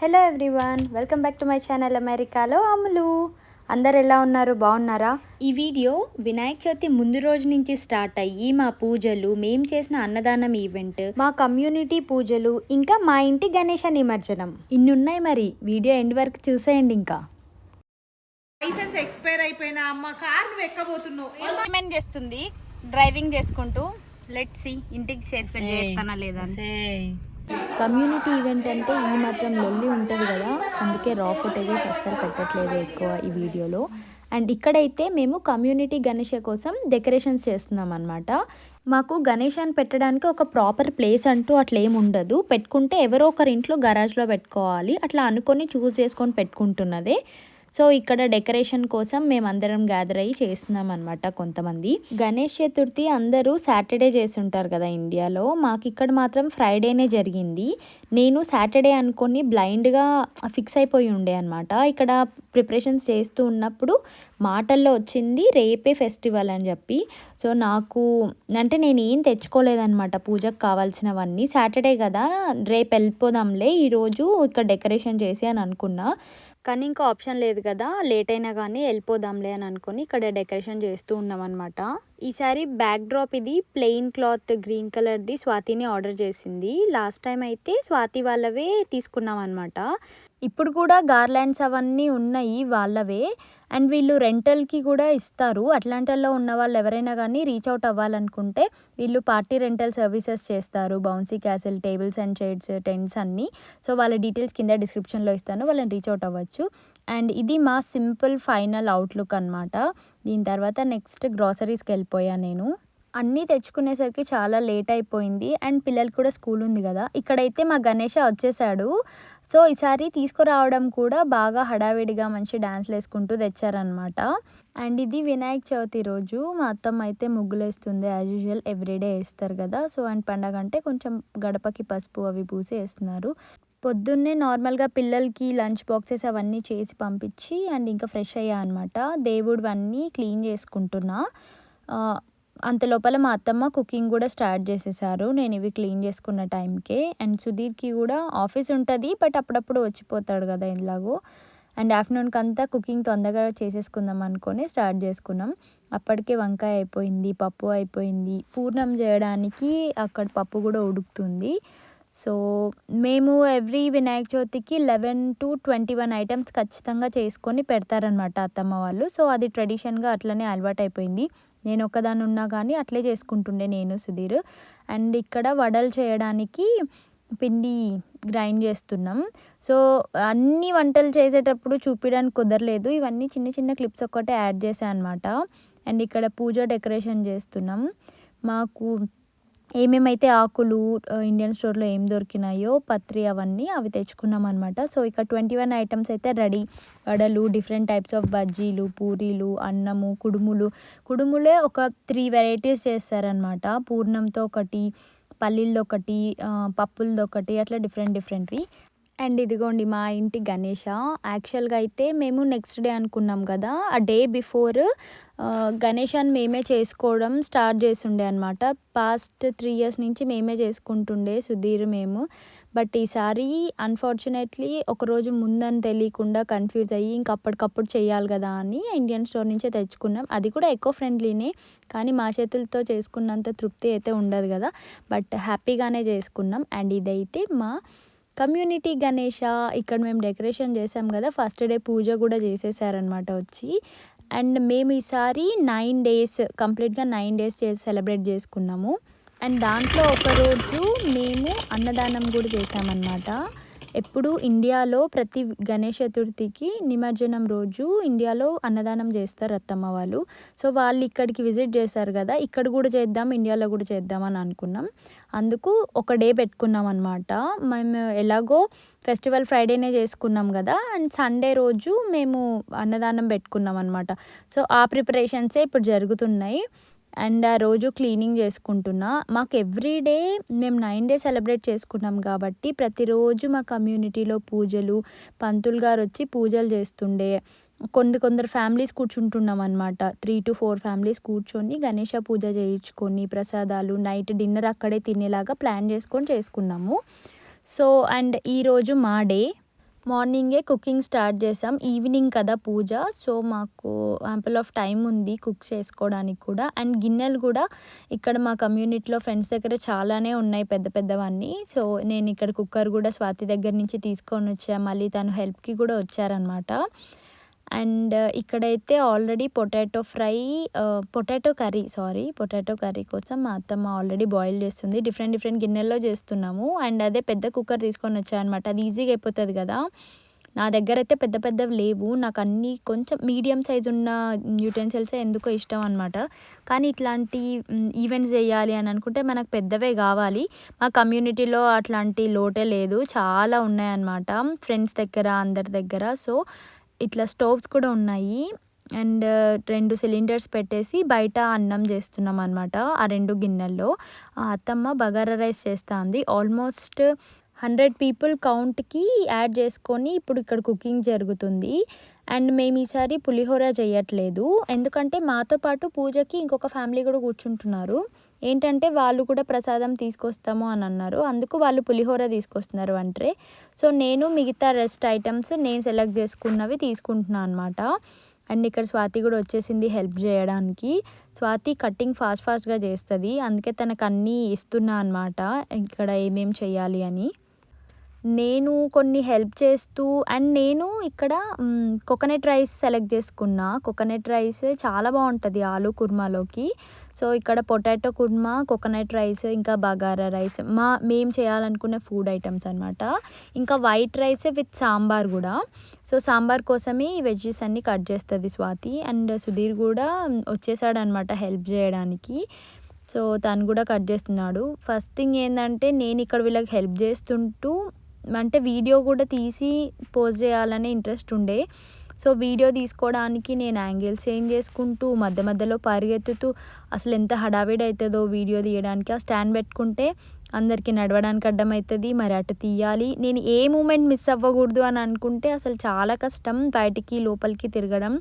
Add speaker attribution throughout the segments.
Speaker 1: Hello everyone welcome back to my channel అమెరికాలో అమ్ములు అందరు ఎలా ఉన్నారు? బాగున్నారా? ఈ వీడియో వినాయక చవితి ముందు రోజు నుంచి స్టార్ట్ అయ్యి మా పూజలు మేము చేసిన అన్నదానం ఈవెంట్ మా కమ్యూనిటీ పూజలు ఇంకా మా ఇంటి గణేష నిమజ్జనం. ఇన్ని ఉన్నాయి మరి. వీడియో ఎండ్ వరకు చూసేయండి ఇంకా.
Speaker 2: లైసెన్స్ ఎక్స్పైర్ అయిపోయిన అమ్మ కార్ నువ్వు ఎక్కబోతున్నావు?
Speaker 1: చేస్తుంది డ్రైవింగ్ చేసుకుంటూ. లెట్ సి ఇంటికి చేర్చ చేస్తానా లేదా కమ్యూనిటీ ఈవెంట్ అంటే ఈ మాత్రం లొల్లి ఉంటుంది కదా. అందుకే రా ఫుటేజెస్ అస్సలు పెట్టట్లేదు ఎక్కువ ఈ వీడియోలో. అండ్ ఇక్కడైతే మేము కమ్యూనిటీ గణేష కోసం డెకరేషన్స్ చేస్తున్నాం అనమాట మాకు గణేశాన్ని పెట్టడానికి ఒక ప్రాపర్ ప్లేస్ అంటూ అట్లా ఏమి ఉండదు. పెట్టుకుంటే ఎవరో ఒకరి ఇంట్లో గరాజ్లో పెట్టుకోవాలి. అట్లా అనుకొని చూస్ చేసుకొని పెట్టుకుంటున్నదే. సో ఇక్కడ డెకరేషన్ కోసం మేమందరం గ్యాదర్ అయ్యి చేస్తున్నాం అనమాట కొంతమంది. గణేష్ చతుర్థి అందరూ సాటర్డే చేస్తుంటారు కదా ఇండియాలో. మాకు ఇక్కడ మాత్రం ఫ్రైడేనే జరిగింది. నేను సాటర్డే అనుకొని బ్లైండ్గా ఫిక్స్ అయిపోయి ఉండే అనమాట ఇక్కడ ప్రిపరేషన్స్ చేస్తూ ఉన్నప్పుడు మాటల్లో వచ్చింది రేపే ఫెస్టివల్ అని చెప్పి. సో నాకు అంటే నేను ఏం తెచ్చుకోలేదన్నమాట పూజకు కావాల్సినవన్నీ. సాటర్డే కదా రేపు వెళ్ళిపోదాంలే ఈరోజు ఇక్కడ డెకరేషన్ చేసి అని అనుకున్నా. కానీ ఇంకా ఆప్షన్ లేదు కదా లేట్ అయినా కానీ వెళ్ళిపోదాంలే అని అనుకుని ఇక్కడ డెకరేషన్ చేస్తూ ఉన్నాం అనమాట ఈసారి బ్యాక్ డ్రాప్ ఇది ప్లెయిన్ క్లాత్ గ్రీన్ కలర్ది స్వాతిని ఆర్డర్ చేసింది. లాస్ట్ టైం అయితే స్వాతి వాళ్ళవే తీసుకున్నాం అనమాట ఇప్పుడు కూడా గార్లాండ్స్ అవన్నీ ఉన్నాయి వాళ్ళవే. అండ్ వీళ్ళు రెంటల్కి కూడా ఇస్తారు. అట్లాంటాలో ఉన్న వాళ్ళు ఎవరైనా కానీ రీచ్ అవుట్ అవ్వాలనుకుంటే వీళ్ళు పార్టీ రెంటల్ సర్వీసెస్ చేస్తారు. Bouncy castle tables and chairs tents అన్నీ. సో వాళ్ళ డీటెయిల్స్ కింద డిస్క్రిప్షన్లో ఇస్తాను. వాళ్ళని రీచ్ అవుట్ అవ్వచ్చు. అండ్ ఇది మా సింపుల్ ఫైనల్ అవుట్లుక్ అనమాట దీని తర్వాత నెక్స్ట్ గ్రాసరీస్కి వెళ్ళిపోయా నేను. అన్నీ తెచ్చుకునేసరికి చాలా లేట్ అయిపోయింది. అండ్ పిల్లలు కూడా స్కూల్ ఉంది కదా. ఇక్కడైతే మా గణేష వచ్చేసాడు. సో ఈసారి తీసుకురావడం కూడా బాగా హడావిడిగా మంచి డ్యాన్స్లు వేసుకుంటూ తెచ్చారనమాట అండ్ ఇది వినాయక చవితి రోజు. మా అత్తమ్మ అయితే ముగ్గులు వేస్తుంది యాజ్ యూజువల్ ఎవ్రీడే వేస్తారు కదా. సో అండ్ పండగ అంటే కొంచెం గడపకి పసుపు అవి పూసి వేస్తున్నారు. పొద్దున్నే నార్మల్గా పిల్లలకి లంచ్ బాక్సెస్ అవన్నీ చేసి పంపించి అండ్ ఇంకా ఫ్రెష్ అయ్యా అనమాట దేవుడివన్నీ క్లీన్ చేసుకుంటున్నా. అంత లోపల మా అత్తమ్మ కుకింగ్ కూడా స్టార్ట్ చేసేసారు. నేను ఇవి క్లీన్ చేసుకున్న టైంకే. అండ్ సుధీర్కి కూడా ఆఫీస్ ఉంటుంది బట్ అప్పుడప్పుడు వచ్చిపోతాడు కదా ఇలాగో అండ్ ఆఫ్టర్నూన్కి అంతా కుకింగ్ తొందరగా చేసేసుకుందాం అనుకొని స్టార్ట్ చేసుకున్నాం. అప్పటికే వంకాయ అయిపోయింది పప్పు అయిపోయింది. పూర్ణం చేయడానికి అక్కడ పప్పు కూడా ఉడుకుతుంది. సో మేము ఎవ్రీ వినాయక చవితికి eleven to twenty one items ఖచ్చితంగా చేసుకొని పెడతారనమాట అత్తమ్మ వాళ్ళు. సో అది ట్రెడిషన్గా అట్లనే అలవాటు అయిపోయింది నేను ఒక్కదాన్ని ఉన్నా కానీ అట్లే చేసుకుంటుండే నేను సుధీర్. అండ్ ఇక్కడ వడలు చేయడానికి పిండి గ్రైండ్ చేస్తున్నాం. సో అన్ని వంటలు చేసేటప్పుడు చూపించడానికి కుదరలేదు. ఇవన్నీ చిన్న చిన్న క్లిప్స్ ఒక్కటే యాడ్ చేశాను అనమాట అండ్ ఇక్కడ పూజ డెకరేషన్ చేస్తున్నాం. మాకు ఏమేమైతే ఆకులు ఇండియన్ స్టోర్లో ఏం దొరికినాయో పత్రి అవన్నీ అవి తెచ్చుకున్నాం అనమాట సో ఇక్కడ ట్వంటీ వన్ ఐటమ్స్ అయితే రెడీ వడలు డిఫరెంట్ టైప్స్ ఆఫ్ బజ్జీలు పూరీలు అన్నము కుడుములు. కుడుములే ఒక త్రీ వెరైటీస్ చేస్తారనమాట పూర్ణంతో ఒకటి పల్లీలతో ఒకటి పప్పులతో ఒకటి అట్లా డిఫరెంట్ డిఫరెంట్వి అండ్ ఇదిగోండి మా ఇంటి గణేష. యాక్చువల్గా అయితే మేము నెక్స్ట్ డే అనుకున్నాం కదా ఆ డే బిఫోర్ గణేశాన్ని మేమే చేసుకోవడం స్టార్ట్ చేసిండే అనమాట పాస్ట్ త్రీ ఇయర్స్ నుంచి మేమే చేసుకుంటుండే సుధీర్ మేము. బట్ ఈసారి అన్ఫార్చునేట్లీ ఒకరోజు ముందని తెలియకుండా కన్ఫ్యూజ్ అయ్యి ఇంక అప్పటికప్పుడు చేయాలి కదా అని ఇండియన్ స్టోర్ నుంచే తెచ్చుకున్నాం. అది కూడా ఎకో ఫ్రెండ్లీనే కానీ మా చేతులతో చేసుకున్నంత తృప్తి అయితే ఉండదు కదా. బట్ హ్యాపీగానే చేసుకున్నాం. అండ్ ఇదైతే మా కమ్యూనిటీ గణేష ఇక్కడ మేము డెకరేషన్ చేసాం కదా ఫస్ట్ డే పూజ కూడా చేసేసారనమాట వచ్చి. అండ్ మేము ఈసారి నైన్ డేస్ కంప్లీట్గా నైన్ డేస్ చేసి సెలబ్రేట్ చేసుకున్నాము. అండ్ దాంట్లో ఒకరోజు మేము అన్నదానం కూడా చేసామన్నమాట. ఎప్పుడు ఇండియాలో ప్రతి గణేష్ చతుర్థికి నిమజ్జనం రోజు ఇండియాలో అన్నదానం చేస్తారు అత్తమ్మ వాళ్ళు. సో వాళ్ళు ఇక్కడికి విజిట్ చేశారు కదా ఇక్కడ కూడా చేద్దాం ఇండియాలో కూడా చేద్దాం అని అనుకున్నాం. అందుకు ఒక డే పెట్టుకున్నాం అనమాట మేము ఎలాగో ఫెస్టివల్ ఫ్రైడేనే చేసుకున్నాం కదా అండ్ సండే రోజు మేము అన్నదానం పెట్టుకున్నాం అనమాట సో ఆ ప్రిపరేషన్సే ఇప్పుడు జరుగుతున్నాయి. అండ్ ఆ రోజు క్లీనింగ్ చేసుకుంటున్నా. మాకు ఎవ్రీ డే మేము నైన్ డే సెలబ్రేట్ చేసుకున్నాం కాబట్టి ప్రతిరోజు మా కమ్యూనిటీలో పూజలు పంతులు గారు వచ్చి పూజలు చేస్తుండే. కొందరు కొందరు ఫ్యామిలీస్ కూర్చుంటున్నాం అనమాట త్రీ టు ఫోర్ ఫ్యామిలీస్ కూర్చొని గణేష పూజ చేయించుకొని ప్రసాదాలు నైట్ డిన్నర్ అక్కడే తినేలాగా ప్లాన్ చేసుకొని చేసుకున్నాము. సో అండ్ ఈరోజు మా డే. మార్నింగే కుకింగ్ స్టార్ట్ చేసాం ఈవినింగ్ కదా పూజ. సో మాకు యాంపుల్ ఆఫ్ టైం ఉంది కుక్ చేసుకోవడానికి కూడా. అండ్ గిన్నెలు కూడా ఇక్కడ మా కమ్యూనిటీలో ఫ్రెండ్స్ దగ్గర చాలానే ఉన్నాయి పెద్ద పెద్దవన్నీ. సో నేను ఇక్కడ కుక్కర్ కూడా స్వాతి దగ్గర నుంచి తీసుకొని వచ్చా. మళ్ళీ తను హెల్ప్కి కూడా వచ్చారనమాట అండ్ uh, ఇక్కడైతే already potato fry uh, potato curry sorry potato curry కోసం మా అత్తమ్మ ఆల్రెడీ బాయిల్ చేస్తుంది. డిఫరెంట్ డిఫరెంట్ గిన్నెల్లో చేస్తున్నాము. అండ్ అదే పెద్ద కుక్కర్ తీసుకొని వచ్చాయనమాట అది ఈజీగా అయిపోతుంది కదా. నా దగ్గర అయితే పెద్ద పెద్దవి లేవు. నాకు అన్నీ కొంచెం మీడియం సైజ్ ఉన్న యూటెన్సిల్సే ఎందుకో ఇష్టం అనమాట కానీ ఇట్లాంటి ఈవెంట్స్ చేయాలి అని అనుకుంటే మనకు పెద్దవే కావాలి. మా కమ్యూనిటీలో అట్లాంటి లోటే లేదు. చాలా ఉన్నాయన్నమాట. ఫ్రెండ్స్ దగ్గర అందరి దగ్గర. సో ఇట్లా స్టోవ్స్ కూడా ఉన్నాయి. అండ్ రెండు సిలిండర్స్ పెట్టేసి బయట అన్నం చేస్తున్నాం అనమాట ఆ రెండు గిన్నెల్లో. ఆ అత్తమ్మ బగారా రైస్ చేస్తుంది. ఆల్మోస్ట్ హండ్రెడ్ పీపుల్ కౌంట్కి యాడ్ చేసుకొని ఇప్పుడు ఇక్కడ కుకింగ్ జరుగుతుంది. అండ్ మేము ఈసారి పులిహోర చేయట్లేదు. ఎందుకంటే మాతో పాటు పూజకి ఇంకొక ఫ్యామిలీ కూడా కూర్చుంటున్నారు. ఏంటంటే వాళ్ళు కూడా ప్రసాదం తీసుకొస్తాము అని అన్నారు. అందుకు వాళ్ళు పులిహోర తీసుకొస్తున్నారు అంటే సో నేను మిగతా రెస్ట్ ఐటమ్స్ నేను సెలెక్ట్ చేసుకున్నవి తీసుకుంటున్నాను అనమాట అండ్ ఇక్కడ స్వాతి కూడా వచ్చేసింది హెల్ప్ చేయడానికి. స్వాతి కటింగ్ ఫాస్ట్ ఫాస్ట్గా చేస్తుంది. అందుకే తనకు అన్నీ ఇస్తున్నా అనమాట ఇక్కడ ఏమేం చేయాలి అని. నేను కొన్ని హెల్ప్ చేస్తూ అండ్ నేను ఇక్కడ కోకోనట్ రైస్ సెలెక్ట్ చేసుకున్నా. కోకోనట్ రైస్ చాలా బాగుంటుంది ఆలు కుర్మాలోకి. సో ఇక్కడ పొటాటో కుర్మా కోకోనట్ రైస్ ఇంకా బగారా రైస్ మా మేము చేయాలనుకునే ఫుడ్ ఐటమ్స్ అనమాట ఇంకా వైట్ రైస్ విత్ సాంబార్ కూడా. సో సాంబార్ కోసమే ఈ వెజ్జెస్ అన్నీ కట్ చేస్తుంది స్వాతి. అండ్ సుధీర్ కూడా వచ్చేసాడనమాట హెల్ప్ చేయడానికి. సో తను కూడా కట్ చేస్తున్నాడు. ఫస్ట్ థింగ్ ఏంటంటే నేను ఇక్కడ వీళ్ళకి హెల్ప్ చేస్తుంటూ అంటే వీడియో కూడా తీసి పోస్ట్ చేయాలనే ఇంట్రెస్ట్ ఉండే. సో వీడియో తీసుకోవడానికి నేను యాంగిల్స్ చేంజ్ చేసుకుంటూ మధ్య మధ్యలో పరిగెత్తుతూ అసలు ఎంత హడావిడి అవుతుందో వీడియో తీయడానికి ఆ స్టాండ్ పెట్టుకుంటే అందరికీ నడవడానికి అడ్డం అవుతుంది మరి అటు తీయాలి. నేను ఏ మూమెంట్ మిస్ అవ్వకూడదు అని అనుకుంటే అసలు చాలా కష్టం బయటికి లోపలికి తిరగడం.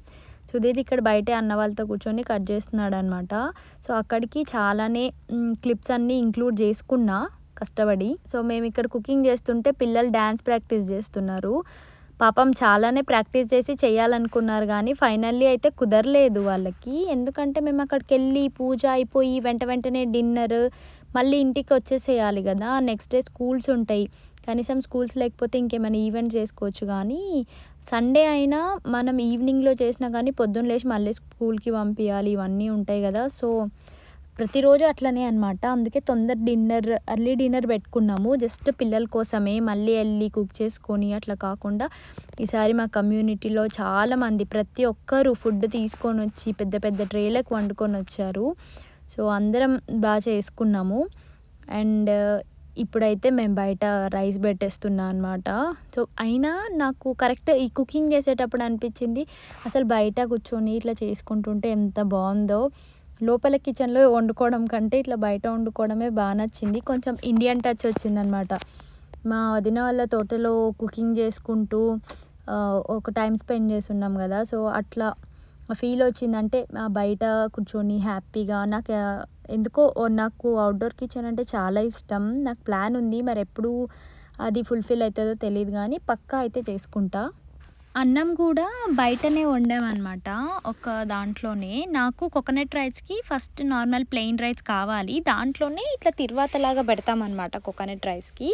Speaker 1: సుధీర్ ఇక్కడ బయటే అన్న వాళ్ళతో కూర్చొని కట్ చేస్తున్నాడు అనమాట సో అక్కడికి చాలానే క్లిప్స్ అన్నీ ఇంక్లూడ్ చేసుకున్నా. కష్టపడి. సో మేము ఇక్కడ కుకింగ్ చేస్తుంటే పిల్లలు డ్యాన్స్ ప్రాక్టీస్ చేస్తున్నారు. పాపం చాలానే ప్రాక్టీస్ చేసి చేయాలనుకున్నారు కానీ ఫైనల్లీ అయితే కుదరలేదు వాళ్ళకి. ఎందుకంటే మేము అక్కడికి వెళ్ళి పూజ అయిపోయి వెంట వెంటనే డిన్నర్ మళ్ళీ ఇంటికి వచ్చేసేయాలి కదా. నెక్స్ట్ డే స్కూల్స్ ఉంటాయి. కనీసం స్కూల్స్ లేకపోతే ఇంకేమైనా ఈవెంట్ చేసుకోవచ్చు కానీ సండే అయినా మనం ఈవినింగ్లో చేసినా కానీ పొద్దున్న లేచి మళ్ళీ స్కూల్కి పంపించాలి ఇవన్నీ ఉంటాయి కదా. సో ప్రతిరోజు అట్లనే అనమాట అందుకే తొందర డిన్నర్ అర్లీ డిన్నర్ పెట్టుకున్నాము. జస్ట్ పిల్లల కోసమే మళ్ళీ వెళ్ళి కుక్ చేసుకొని అట్లా కాకుండా ఈసారి మా కమ్యూనిటీలో చాలామంది ప్రతి ఒక్కరు ఫుడ్ తీసుకొని వచ్చి పెద్ద పెద్ద ట్రేలకు వండుకొని వచ్చారు. సో అందరం బాగా చేసుకున్నాము. అండ్ ఇప్పుడైతే మేము బయట రైస్ పెట్టేస్తున్నా అనమాట సో అయినా నాకు కరెక్ట్ ఈ కుకింగ్ చేసేటప్పుడు అనిపించింది అసలు బయట కూర్చొని ఇట్లా చేసుకుంటుంటే ఎంత బాగుందో. లోపల కిచెన్లో వండుకోవడం కంటే ఇట్లా బయట వండుకోవడమే బాగా నచ్చింది. కొంచెం ఇండియన్ టచ్ వచ్చిందనమాట మా వదిన వాళ్ళ తోటలో కుకింగ్ చేసుకుంటూ ఒక టైం స్పెండ్ చేస్తున్నాం కదా. సో అట్లా ఫీల్ వచ్చిందంటే బయట కూర్చొని హ్యాపీగా నాకు ఎందుకో నాకు అవుట్డోర్ కిచెన్ అంటే చాలా ఇష్టం. నాకు ప్లాన్ ఉంది. మరి ఎప్పుడు అది ఫుల్ఫిల్ అవుతుందో తెలియదు కానీ పక్కా అయితే చేసుకుంటా. అన్నం కూడా బయటనే వండామన్నమాట ఒక దాంట్లోనే. నాకు కోకోనట్ రైస్కి ఫస్ట్ నార్మల్ ప్లెయిన్ రైస్ కావాలి. దాంట్లోనే ఇట్లా తిరువాతలాగా పెడతామన్నమాట కోకోనట్ రైస్కి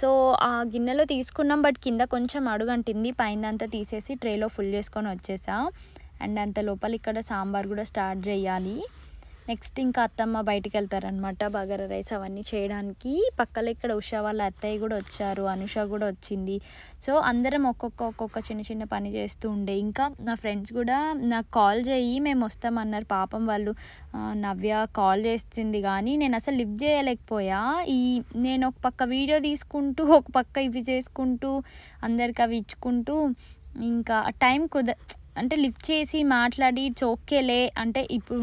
Speaker 1: సో ఆ గిన్నెలో తీసుకున్నాం బట్ కింద కొంచెం అడుగంటింది. పైన అంతా తీసేసి ట్రేలో ఫుల్ చేసుకొని వచ్చేసా. అండ్ అంత లోపల ఇక్కడ సాంబార్ కూడా స్టార్ట్ చేయాలి. నెక్స్ట్ ఇంకా అత్తమ్మ బయటికి వెళ్తారనమాట బగారా రైస్ అవన్నీ చేయడానికి. పక్కల ఇక్కడ ఉషా వాళ్ళ అత్తయ్య కూడా వచ్చారు. అనుష కూడా వచ్చింది. సో అందరం ఒక్కొక్క ఒక్కొక్క చిన్న చిన్న పని చేస్తూ ఉండే. ఇంకా నా ఫ్రెండ్స్ కూడా నాకు కాల్ చేయి మేము వస్తామన్నారు. పాపం వాళ్ళు నవ్య కాల్ చేస్తుంది కానీ నేను అసలు లిఫ్ట్ చేయలేకపోయా. ఈ నేను ఒక పక్క వీడియో తీసుకుంటూ ఒక పక్క ఇవి చేసుకుంటూ అందరికి అవి ఇచ్చుకుంటూ ఇంకా టైం కుద అంటే లిఫ్ట్ చేసి మాట్లాడి చోకేలే అంటే ఇప్పుడు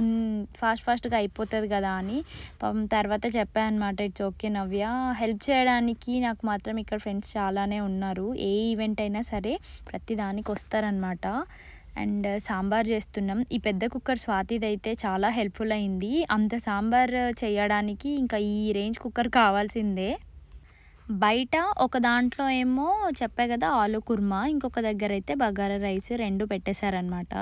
Speaker 1: ఫాస్ట్ ఫాస్ట్గా అయిపోతుంది కదా అని పాపం తర్వాత చెప్పాను అనమాట ఇట్స్ ఓకే నవ్య హెల్ప్ చేయడానికి నాకు మాత్రం ఇక్కడ ఫ్రెండ్స్ చాలానే ఉన్నారు ఏ ఈవెంట్ అయినా సరే ప్రతి దానికి వస్తారనమాట అండ్ సాంబార్ చేస్తున్నాం. ఈ పెద్ద కుక్కర్ స్వాతిది అయితే చాలా హెల్ప్ఫుల్ అయింది. అంత సాంబార్ చేయడానికి ఇంకా ఈ రేంజ్ కుక్కర్ కావాల్సిందే. బయట ఒక దాంట్లో ఏమో చెప్పా కదా ఆలు కుర్మా ఇంకొక దగ్గర అయితే బగారా రైస్ రెండు పెట్టేశారనమాట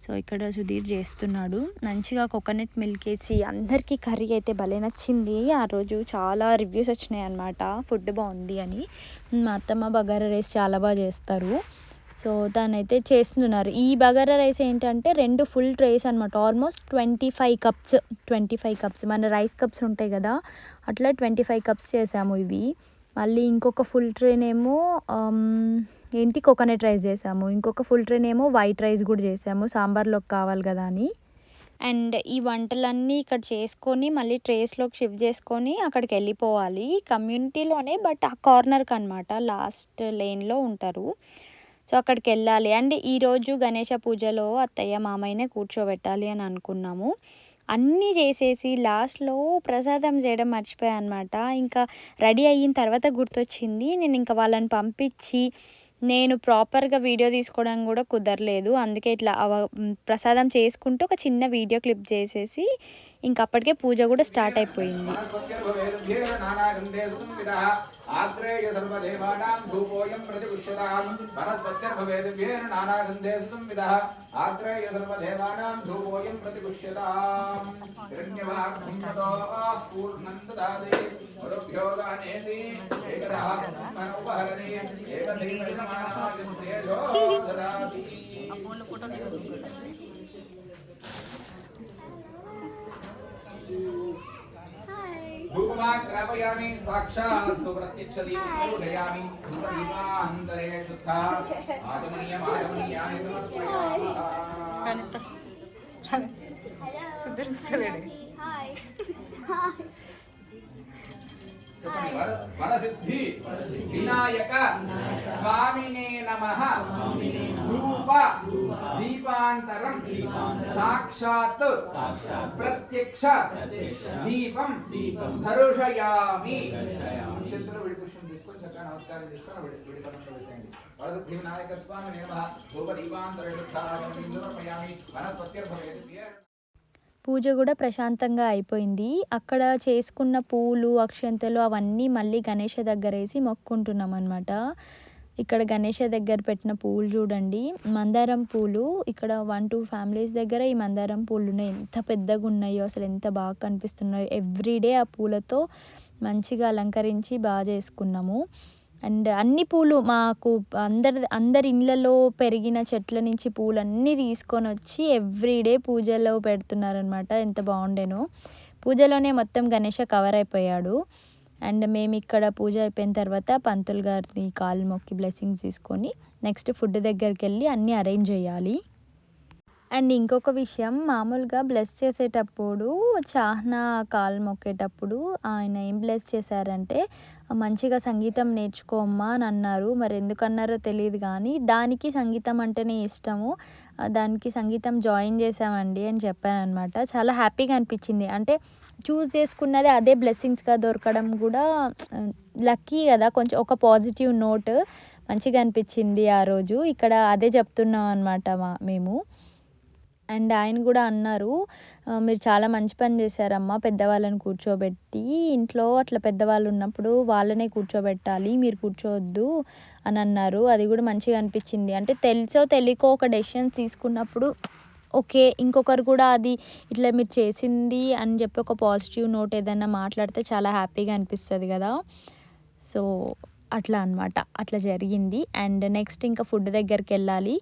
Speaker 1: సో ఇక్కడ సుధీర్ చేస్తున్నాడు. మంచిగా కోకోనట్ మిల్క్ వేసి అందరికీ కర్రీ అయితే భలే నచ్చింది. ఆ రోజు చాలా రివ్యూస్ వచ్చినాయి అనమాట ఫుడ్ బాగుంది అని. మా అత్తమ్మ బగారా రైస్ చాలా బాగా చేస్తారు. సో దానైతే చేస్తున్నారు. ఈ బగారా రైస్ ఏంటంటే రెండు ఫుల్ ట్రేస్ అనమాట almost twenty five cups twenty five cups. మన రైస్ కప్స్ ఉంటాయి కదా అట్లా ట్వంటీ ఫైవ్ కప్స్ చేసాము ఇవి. మళ్ళీ ఇంకొక ఫుల్ ట్రైన్ ఏమో ఏంటి? కోకోనట్ రైస్ చేసాము. ఇంకొక ఫుల్ ట్రైన్ ఏమో వైట్ రైస్ కూడా చేసాము. సాంబార్లోకి కావాలి కదా అని. అండ్ ఈ వంటలన్నీ ఇక్కడ చేసుకొని మళ్ళీ ట్రేస్లోకి షిఫ్ట్ చేసుకొని అక్కడికి వెళ్ళిపోవాలి. కమ్యూనిటీలోనే బట్ ఆ కార్నర్కి అనమాట లాస్ట్ లేన్లో ఉంటారు. సో అక్కడికి వెళ్ళాలి. అండ్ ఈరోజు గణేష పూజలో అత్తయ్య మామయ్యనే కూర్చోబెట్టాలి అని అనుకున్నాము. అన్నీ చేసేసి లాస్ట్లో ప్రసాదం చేయడం మర్చిపోయా అనమాట ఇంకా రెడీ అయిన తర్వాత గుర్తొచ్చింది. నేను ఇంకా వాళ్ళని పంపించి నేను ప్రాపర్గా వీడియో తీసుకోవడం కూడా కుదరలేదు. అందుకే ఇట్లా ప్రసాదం చేసుకుంటూ ఒక చిన్న వీడియో క్లిప్ చేసేసి ఇంకప్పటికే పూజ కూడా స్టార్ట్ అయిపోయింది.
Speaker 3: ఆశ్రయ సర్వదేవానాం ధూపోయం ప్రతి Salivo, Hi. Dayami, Varasiddhi Vinayaka. స్వామినే నమ. ధూప దీపాంతరం. సాక్షాత్. ప్రత్యక్ష. దీపం. ధరుషయామి. చేతులు విడి పుష్పం తీసుకొని చక్కగా నమస్కారం చేసుకొని విడి వరసిద్ధి వినాయక స్వామి నమ. ధూప దీపాంతరే వనస్పత్యర్భవేది
Speaker 1: పూజ కూడా ప్రశాంతంగా అయిపోయింది. అక్కడ చేసుకున్న పూలు అక్షంతలు అవన్నీ మళ్ళీ గణేష దగ్గర వేసి మొక్కుంటున్నాం అనమాట ఇక్కడ గణేష దగ్గర పెట్టిన పూలు చూడండి. మందారం పూలు. ఇక్కడ వన్ టూ ఫ్యామిలీస్ దగ్గర ఈ మందారం పూలు ఉన్నాయి ఎంత పెద్దగా ఉన్నాయో అసలు ఎంత బాగా కనిపిస్తున్నాయో. ఎవ్రీడే ఆ పూలతో మంచిగా అలంకరించి బాగా చేసుకున్నాము. అండ్ అన్ని పూలు మాకు అందరి అందరి ఇళ్ళలో పెరిగిన చెట్ల నుంచి పూలన్నీ తీసుకొని వచ్చి ఎవ్రీడే పూజలో పెడుతున్నారనమాట ఎంత బాగుండేనో. పూజలోనే మొత్తం గణేష కవర్ అయిపోయాడు. అండ్ మేము ఇక్కడ పూజ అయిపోయిన తర్వాత పంతులు గారిని కాలు మొక్కి బ్లెస్సింగ్స్ తీసుకొని నెక్స్ట్ ఫుడ్ దగ్గరికి వెళ్ళి అన్నీ అరేంజ్ చేయాలి. అండ్ ఇంకొక విషయం మామూలుగా బ్లెస్ చేసేటప్పుడు చాహ్నా కాలు మొక్కేటప్పుడు ఆయన ఏం బ్లెస్ చేశారంటే మంచిగా సంగీతం నేర్చుకోమ్మా అని అన్నారు. మరి ఎందుకన్నారో తెలియదు కానీ దానికి సంగీతం అంటేనే ఇష్టము. దానికి సంగీతం జాయిన్ చేసామండి అని చెప్పాను అనమాట చాలా హ్యాపీగా అనిపించింది. అంటే చూస్ చేసుకున్నది అదే బ్లెస్సింగ్స్గా దొరకడం కూడా లక్కీ కదా. కొంచెం ఒక పాజిటివ్ నోట్ మంచిగా అనిపించింది ఆ రోజు. ఇక్కడ అదే చెప్తున్నాం అనమాట మా మేము. అండ్ ఆయన కూడా అన్నారు మీరు చాలా మంచి పని చేశారమ్మా పెద్దవాళ్ళని కూర్చోబెట్టి. ఇంట్లో అట్లా పెద్దవాళ్ళు ఉన్నప్పుడు వాళ్ళనే కూర్చోబెట్టాలి మీరు కూర్చోవద్దు అని అన్నారు. అది కూడా మంచిగా అనిపించింది. అంటే తెలుసో తెలియకో ఒక డెసిషన్స్ తీసుకున్నప్పుడు ఓకే ఇంకొకరు కూడా అది ఇట్లా మీరు చేసింది అని చెప్పి ఒక పాజిటివ్ నోట్ ఏదైనా మాట్లాడితే చాలా హ్యాపీగా అనిపిస్తుంది కదా. సో అట్లా అన్నమాట. అట్లా జరిగింది. అండ్ నెక్స్ట్ ఇంకా ఫుడ్ దగ్గరికి వెళ్ళాలి.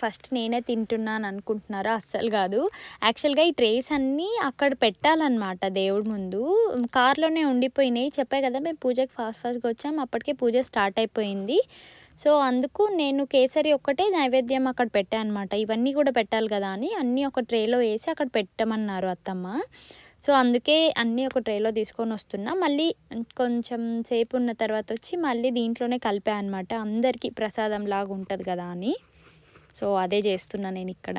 Speaker 1: ఫస్ట్ నేనే తింటున్నాను అనుకుంటున్నారా అస్సలు కాదు. యాక్చువల్గా ఈ ట్రేస్ అన్నీ అక్కడ పెట్టాలన్నమాట దేవుడి ముందు. కార్లోనే ఉండిపోయినాయి. చెప్పే కదా మేము పూజకి ఫాస్ట్ ఫాస్ట్గా వచ్చాం. అప్పటికే పూజ స్టార్ట్ అయిపోయింది. సో అందుకు నేను కేసరి ఒక్కటే నైవేద్యం అక్కడ పెట్టాను అనమాట ఇవన్నీ కూడా పెట్టాలి కదా అని అన్నీ ఒక ట్రేలో వేసి అక్కడ పెట్టమన్నారు అత్తమ్మ. సో అందుకే అన్నీ ఒక ట్రేలో తీసుకొని వస్తున్నా. మళ్ళీ కొంచెం సేపు ఉన్న తర్వాత వచ్చి మళ్ళీ దీంట్లోనే కలిపా అనమాట అందరికీ ప్రసాదం లాగా ఉంటుంది కదా అని. సో అదే చేస్తున్నా నేను ఇక్కడ.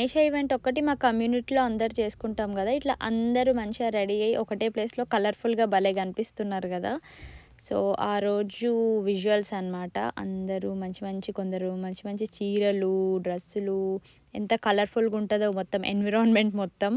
Speaker 1: గణేష్ ఈవెంట్ ఒక్కటి మా కమ్యూనిటీలో అందరు చేసుకుంటాం కదా. ఇట్లా అందరూ మంచిగా రెడీ అయ్యి ఒకటే ప్లేస్లో కలర్ఫుల్గా భలే కనిపిస్తున్నారు కదా. సో ఆ రోజు విజువల్స్ అన్నమాట. అందరూ మంచి మంచి కొందరు మంచి మంచి చీరలు డ్రెస్సులు ఎంత కలర్ఫుల్గా ఉంటుందో మొత్తం ఎన్విరాన్మెంట్ మొత్తం.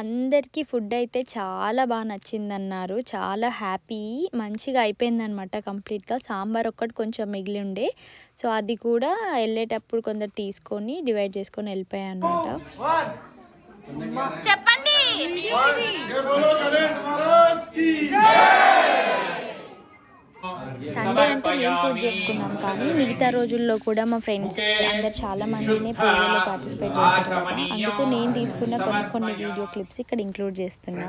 Speaker 1: అందరికీ ఫుడ్ అయితే చాలా బాగా నచ్చిందన్నారు. చాలా హ్యాపీ మంచిగా అయిపోయిందనమాట కంప్లీట్గా. సాంబార్ ఒక్కటి కొంచెం మిగిలి ఉండే సో అది కూడా వెళ్ళేటప్పుడు కొందరు తీసుకొని డివైడ్ చేసుకొని వెళ్ళిపోయాను అనమాట చెప్పండి. సండే అంటే మేము పూజ చేసుకున్నాం కానీ మిగతా రోజుల్లో కూడా మా ఫ్రెండ్స్ అందరు చాలా మందిని పూజలో పార్టిసిపేట్ చేశారు కదా. అందుకు నేను తీసుకున్న కొన్ని కొన్ని వీడియో క్లిప్స్ ఇక్కడ ఇంక్లూడ్ చేస్తున్నా.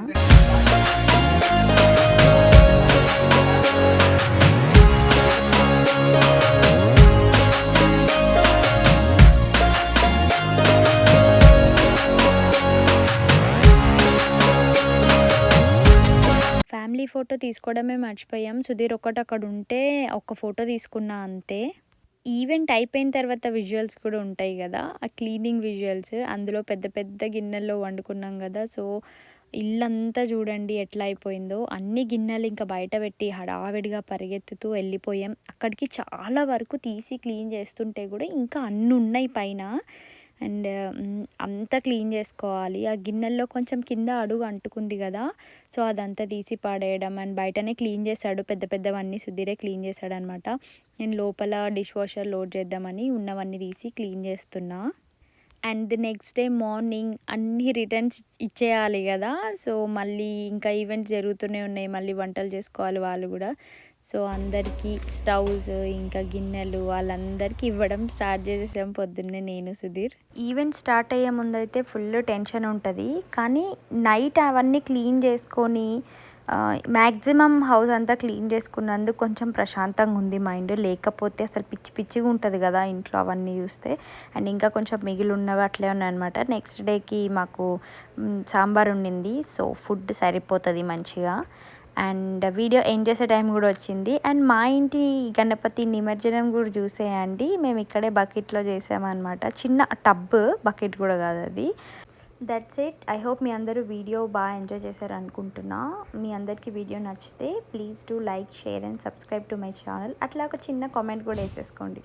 Speaker 1: ఫోటో తీసుకోవడమే మర్చిపోయాం. సుధీర్ ఒక్కటి అక్కడ ఉంటే ఒక్క ఫోటో తీసుకున్నా అంతే. ఈవెంట్ అయిపోయిన తర్వాత విజువల్స్ కూడా ఉంటాయి కదా ఆ క్లీనింగ్ విజువల్స్. అందులో పెద్ద పెద్ద గిన్నెల్లో వండుకున్నాం కదా సో ఇల్లంతా చూడండి ఎట్లా అయిపోయిందో. అన్ని గిన్నెలు ఇంకా బయట పెట్టి హడావిడిగా పరిగెత్తుతూ వెళ్ళిపోయాం. అక్కడికి చాలా వరకు తీసి క్లీన్ చేస్తుంటే కూడా ఇంకా అన్ని ఉన్నాయి పైన. అండ్ అంతా క్లీన్ చేసుకోవాలి. ఆ గిన్నెల్లో కొంచెం కింద అడుగు అంటుకుంది కదా సో అదంతా తీసి పడేయడం అండ్ బయటనే క్లీన్ చేశాడు. పెద్ద పెద్దవన్నీ సుధీరే క్లీన్ చేశాడు అనమాట నేను లోపల డిష్ వాషర్ లోడ్ చేద్దామని ఉన్నవన్నీ తీసి క్లీన్ చేస్తున్నా. అండ్ నెక్స్ట్ డే మార్నింగ్ అన్ని రిటర్న్స్ ఇచ్చేయాలి కదా సో మళ్ళీ ఇంకా ఈవెంట్స్ జరుగుతూనే ఉన్నాయి. మళ్ళీ వంటలు చేసుకోవాలి వాళ్ళు కూడా. సో అందరికీ స్టవ్స్ ఇంకా గిన్నెలు వాళ్ళందరికీ ఇవ్వడం స్టార్ట్ చేసేసాం పొద్దున్నే నేను సుధీర్. ఈవెంట్ స్టార్ట్ అయ్యే ముందైతే ఫుల్ టెన్షన్ ఉంటుంది. కానీ నైట్ అవన్నీ క్లీన్ చేసుకొని మ్యాక్సిమం హౌస్ అంతా క్లీన్ చేసుకున్నందుకు కొంచెం ప్రశాంతంగా ఉంది మైండ్. లేకపోతే అసలు పిచ్చి పిచ్చిగా ఉంటుంది కదా ఇంట్లో అవన్నీ చూస్తే. అండ్ ఇంకా కొంచెం మిగిలి ఉన్నవి అట్లే ఉన్నాయన్నమాట. నెక్స్ట్ డేకి మాకు సాంబార్ ఉండింది. సో ఫుడ్ సరిపోతుంది మంచిగా. అండ్ వీడియో ఎండ్ చేసే టైం కూడా వచ్చింది. అండ్ మా ఇంటి గణపతి నిమజ్జనం కూడా చూసేయండి. మేము ఇక్కడే బకెట్లో చేసామన్నమాట. చిన్న టబ్ బకెట్ కూడా కాదు అది. దట్స్ ఇట్ ఐ హోప్ మీ అందరూ వీడియో బాగా ఎంజాయ్ చేశారు అనుకుంటున్నా మీ అందరికీ వీడియో నచ్చితే please do like share and subscribe to my channel. అట్లా ఒక చిన్న కామెంట్ కూడా వేసేసుకోండి.